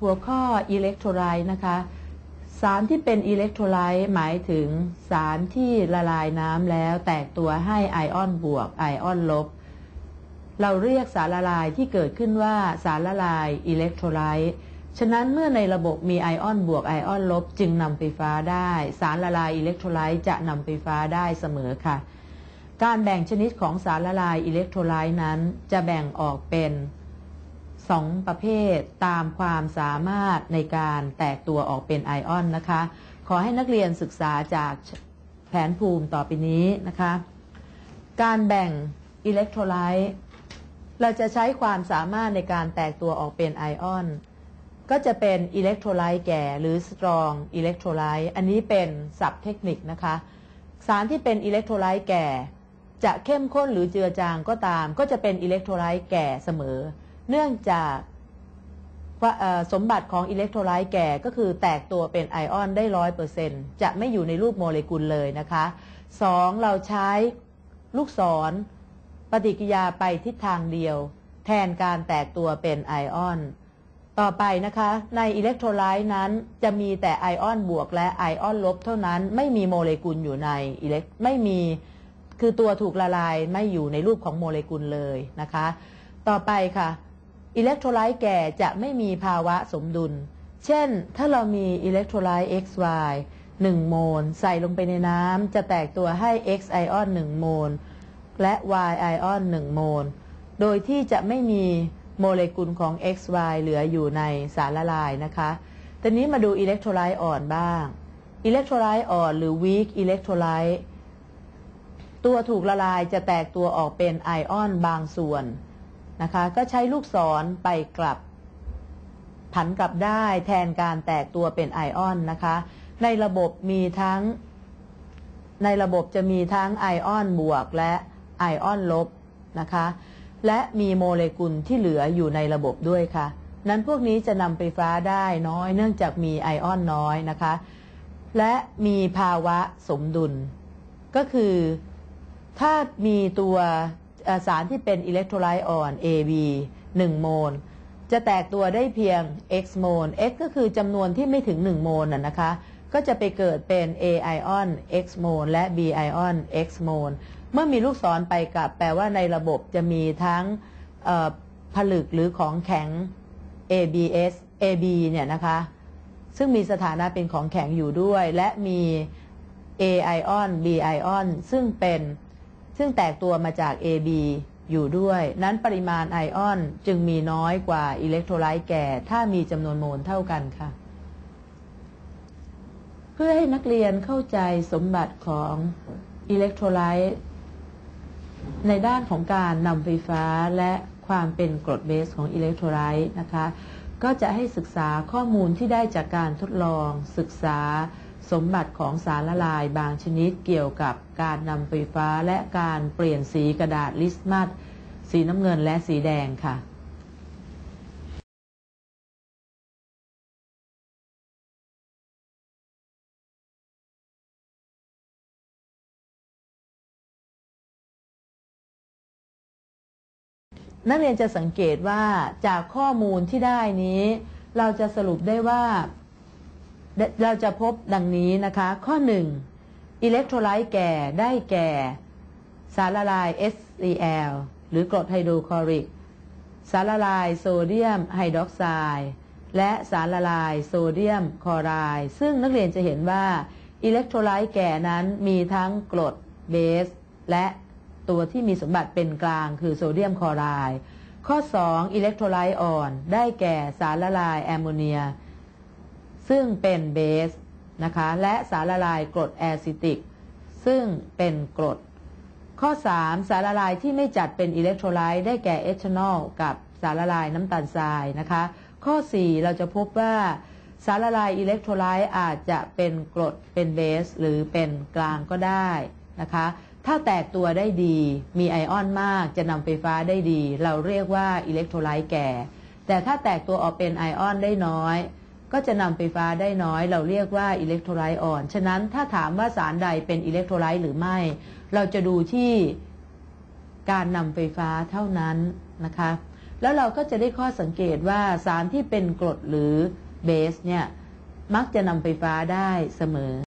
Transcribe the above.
หัวข้ออิเล็กโทรไลต์นะคะ สารที่เป็นอิเล็กโทรไลต์หมายถึงสารที่ละลายน้ำแล้วแตกตัวให้ไอออนบวกไอออนลบ เราเรียกสารละลายที่เกิดขึ้นว่าสารละลายอิเล็กโทรไลต์ฉะนั้นเมื่อในระบบมีไอออนบวกไอออนลบ จึงนำไฟฟ้าได้ สารละลายอิเล็กโทรไลต์จะนำไฟฟ้าได้เสมอค่ะ การแบ่งชนิดของสารละลายอิเล็กโทรไลต์นั้น จะแบ่งออกเป็น สองประเภทตามความสามารถในการแตกตัวออกเป็นไอออนนะคะ ขอให้นักเรียนศึกษาจากแผนภูมิต่อไปนี้นะคะ การแบ่งอิเล็กโทรไลต์เราจะใช้ความสามารถในการแตกตัวออกเป็นไอออน ก็จะเป็นอิเล็กโทรไลต์แก่หรือสตรองอิเล็กโทรไลต์อันนี้เป็นศัพท์เทคนิคนะคะ สารที่เป็นอิเล็กโทรไลต์แก่ จะเข้มข้นหรือเจือจางก็ตาม ก็จะเป็นอิเล็กโทรไลต์แก่เสมอ เนื่องจากสมบัติของอิเล็กโทรไลต์แก่ก็คือแตกตัวเป็นไอออนได้ร้อยเปอร์เซ็นจะไม่อยู่ในรูปโมเลกุลเลยนะคะสองเราใช้ลูกศรปฏิกิริยาไปทิศทางเดียว แทนการแตกตัวเป็นไอออน ต่อไปนะคะในอิเล็กโทรไลต์นั้นจะมีแต่ไอออนบวกและไอออนลบเท่านั้นไม่มีโมเลกุลอยู่ในอิเล็กไม่มีคือตัวถูกละลายไม่อยู่ในรูปของโมเลกุลเลยนะคะ ต่อไปค่ะ อิเล็กโทรไลต์แก่จะไม่มีภาวะสมดุล เช่น ถ้าเรามีอิเล็กโทรไลต์ XY 1 โมล ใส่ลงไปในน้ำจะแตกตัวให้ X ไอออน 1 โมล และ Y ไอออน 1 โมล โดยที่จะไม่มีโมเลกุลของ XY เหลืออยู่ในสารละลายนะคะตอนนี้มาดูอิเล็กโทรไลต์อ่อนบ้าง อิเล็กโทรไลต์อ่อนหรือ weak อิเล็กโทรไลต์ตัวถูกละลายจะแตกตัวออกเป็นไอออนบางส่วน นะคะ ก็ใช้ลูกศรไปกลับ ผันกลับได้แทนการแตกตัวเป็นไอออนนะคะ ในระบบมีทั้ง ในระบบจะมีทั้งไอออนบวกและไอออนลบนะคะ และมีโมเลกุลที่เหลืออยู่ในระบบด้วยค่ะ นั้นพวกนี้จะนำไฟฟ้าได้น้อยเนื่องจากมีไอออนน้อยนะคะ และมีภาวะสมดุล ก็คือถ้ามีตัว สารที่เป็นอิเล็กโทรไลต์อ่อน AB 1 โมล จะแตกตัวได้เพียง x โมล x ก็คือจำนวนที่ไม่ถึง 1 โมลนะคะ ก็จะไปเกิดเป็น a ไอออน x โมลและ b ไอออน x โมล เมื่อมีลูกศรไปกับแปลว่าในระบบจะมีทั้งผลึกหรือของแข็ง ABS AB เนี่ยนะคะ ซึ่งมีสถานะเป็นของแข็งอยู่ด้วย และมี A ไอออน B ไอออนซึ่งเป็น ซึ่งแตกตัวมาจาก AB อยู่ด้วย นั้นปริมาณไอออนจึงมีน้อยกว่าอิเล็กโทรไลต์แก่ ถ้ามีจำนวนโมลเท่ากันค่ะ เพื่อให้นักเรียนเข้าใจสมบัติของอิเล็กโทรไลต์ในด้านของการนำไฟฟ้าและความเป็นกรดเบสของอิเล็กโทรไลต์นะคะ ก็จะให้ศึกษาข้อมูลที่ได้จากการทดลองศึกษา สมบัติของสารละลายบางชนิดเกี่ยวกับการนำไฟฟ้าและการเปลี่ยนสีกระดาษลิสมัสสีน้ำเงินและสีแดงค่ะนักเรียนจะสังเกตว่าจากข้อมูลที่ได้นี้ เราจะสรุปได้ว่า เราจะพบดังนี้นะคะ ข้อหนึ่งอิเล็กโทรไลต์แก่ได้แก่ สารละลาย SCl หรือกรดไฮโดรคลอริก สารละลายโซเดียมไฮดรอกไซด์และสารละลายโซเดียมคลอไรด์ซึ่งนักเรียนจะเห็นว่าอิเล็กโทรไลต์แก่นั้นมีทั้งกรดเบส และตัวที่มีสมบัติเป็นกลางคือโซเดียมคลอไรด์ข้อ 2 อิเล็กโทรไลต์อ่อน ได้แก่สารละลายแอมโมเนีย ซึ่งเป็นเบสนะคะ และสารละลายกรดแอซิติก ซึ่งเป็นกรด ข้อ 3 สารละลายที่ไม่จัดเป็นอิเล็กโทรไลต์ได้แก่เอทานอลกับสารละลายน้ำตาลทรายนะคะ ข้อ 4 เราจะพบว่าสารละลายอิเล็กโทรไลต์อาจจะเป็นกรดเป็นเบส หรือเป็นกลางก็ได้นะคะ ถ้าแตกตัวได้ดีมีไอออนมากจะนำไฟฟ้าได้ดี เราเรียกว่าอิเล็กโทรไลต์แก่ แต่ถ้าแตกตัวออกเป็นไอออนได้น้อย ก็จะนำไฟฟ้าได้น้อย เราเรียกว่าอิเล็กโทรไลต์อ่อน ฉะนั้นถ้าถามว่าสารใดเป็นอิเล็กโทรไลต์หรือไม่ เราจะดูที่การนำไฟฟ้าเท่านั้นนะคะ แล้วเราก็จะได้ข้อสังเกตว่าสารที่เป็นกรดหรือเบสเนี่ยมักจะนำไฟฟ้าได้เสมอ